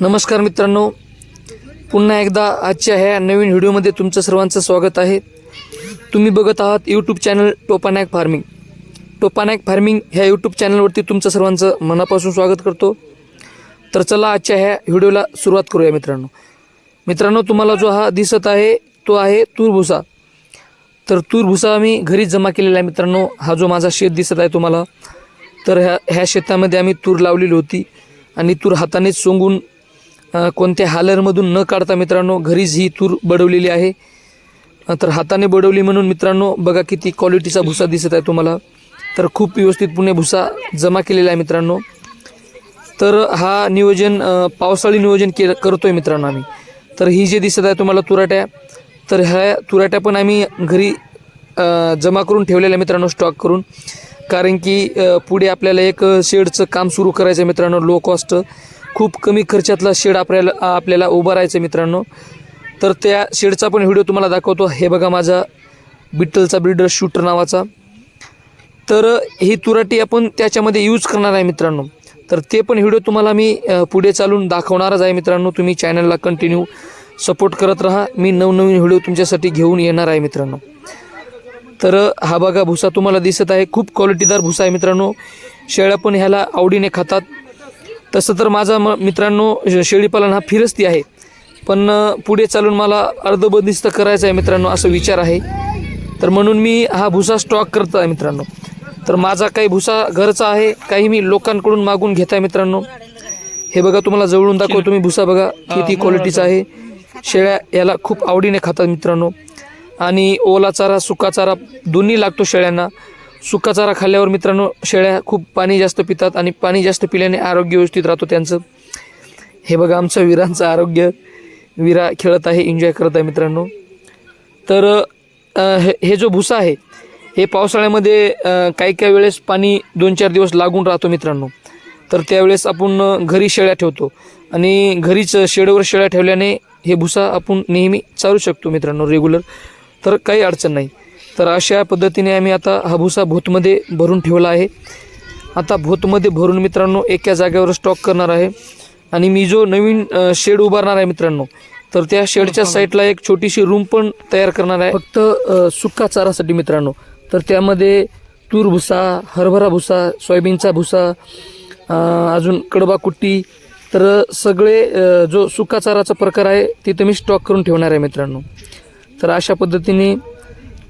नमस्कार मित्रांनो. पुन्हा एकदा आजच्या ह्या नवीन व्हिडिओमध्ये तुमचं सर्वांचं स्वागत आहे. तुम्ही बघत आहात YouTube channel Topanak farming Topanak farming ह्या यूट्यूब चॅनलवरती तुमचं सर्वांचं मनापासून स्वागत करतो. तर चला आजच्या ह्या व्हिडिओला सुरुवात करूया मित्रांनो. मित्रांनो तुम्हाला जो हा दिसत आहे तो आहे तूर भुसा तर तूर भुसा आम्ही घरीच जमा केलेला आहे मित्रांनो. हा जो माझा शेत दिसत आहे तुम्हाला. तर ह्या ह्या शेतामध्ये आम्ही तूर लावलेली होती. आणि तूर हातानेच सोंगून कोणत्या हालरमधून न काढता मित्रांनो घरीच ही तूर बडवलेली आहे. तर हाताने बडवली म्हणून मित्रांनो बघा किती क्वालिटीचा भुसा दिसत आहे तुम्हाला. तर खूप व्यवस्थित पुणे भुसा जमा केलेला आहे मित्रांनो. तर हा नियोजन पावसाळी नियोजन के करतोय मित्रांनो आम्ही. तर ही जे दिसत आहे तुम्हाला तुराट्या तर ह्या तुराट्या पण आम्ही घरी जमा करून ठेवलेल्या आहे मित्रांनो स्टॉक करून. कारण की पुढे आपल्याला एक शेडचं काम सुरू करायचं आहे मित्रांनो लो कॉस्ट खूप कमी खर्चातला शेड आपल्याला आपल्याला उभारायचं मित्रांनो. तर त्या शेडचा पण व्हिडिओ तुम्हाला दाखवतो. हे बघा माझा बिट्टलचा ब्रिडर शूटर नावाचा. तर ही तुराटी आपण त्याच्यामध्ये यूज करणार आहे मित्रांनो. तर ते पण व्हिडिओ तुम्हाला मी पुढे चालून दाखवणारच आहे मित्रांनो. तुम्ही चॅनलला कंटिन्यू सपोर्ट करत राहा. मी नवनवीन व्हिडिओ तुमच्यासाठी घेऊन येणार आहे मित्रांनो. तर हा बघा भुसा तुम्हाला दिसत आहे. खूप क्वालिटीदार भुसा आहे मित्रांनो. शेळ्या पण ह्याला आवडीने खातात. तसं तर माझा म मित्रांनो शेळीपालन हा फिरस्ती आहे. पण पुढे चालून मला अर्धबंदिस्त करायचं आहे मित्रांनो असा विचार आहे. तर म्हणून मी हा भुसा स्टॉक करत आहे मित्रांनो. तर माझा काही भुसा घरचा आहे काही मी लोकांकडून मागून घेत आहे मित्रांनो. हे बघा तुम्हाला जवळून दाखवतो तुम्ही भुसा बघा किती क्वालिटीचा आहे. शेळ्या याला खूप आवडीने खातात मित्रांनो. आणि ओला चारा सुका चारा दोन्ही लागतो शेळ्यांना. सुका चारा खाल्ल्यावर मित्रांनो शेळ्या खूप पाणी जास्त पितात आणि पाणी जास्त पिल्याने आरोग्य व्यवस्थित राहतो त्यांचं. हे बघा आमचं विरांचं आरोग्य. विरा खेळत आहे एन्जॉय करत आहे मित्रांनो. तर हे हे जो भुसा आहे हे पावसाळ्यामध्ये काही काही वेळेस पाणी दोन चार दिवस लागून राहतो मित्रांनो. तर त्यावेळेस आपण घरी शेळ्या ठेवतो. आणि घरीच शेडवर शेळ्या ठेवल्याने हे भुसा आपण नेहमी चालू शकतो मित्रांनो रेग्युलर तर काही अडचण नाही. तर अशा पद्धतीने आम्ही आता हा भुसा भूतमध्ये भरून ठेवला आहे. आता भूतमध्ये भरून मित्रांनो एका जागेवर स्टॉक करणार आहे. आणि मी जो नवीन शेड उभारणार आहे मित्रांनो तर त्या शेडच्या साईडला एक छोटीशी रूम पण तयार करणार आहे. फक्त सुका चारासाठी मित्रांनो. तर त्यामध्ये तूर भुसा हरभरा भुसा सोयाबीनचा भुसा अजून कडबा कुट्टी तर सगळे जो सुका चाराचा प्रकार आहे तिथे मी स्टॉक करून ठेवणार आहे मित्रांनो. तर अशा पद्धतीने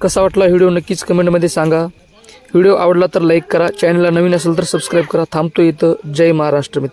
कसा वाटला व्हिडिओ नक्कीच कमेंटमध्ये सांगा. व्हिडिओ आवडला तर लाईक करा. चॅनलला नवीन असेल तर सबस्क्राईब करा. थांबतो इथं. जय महाराष्ट्र मित्र.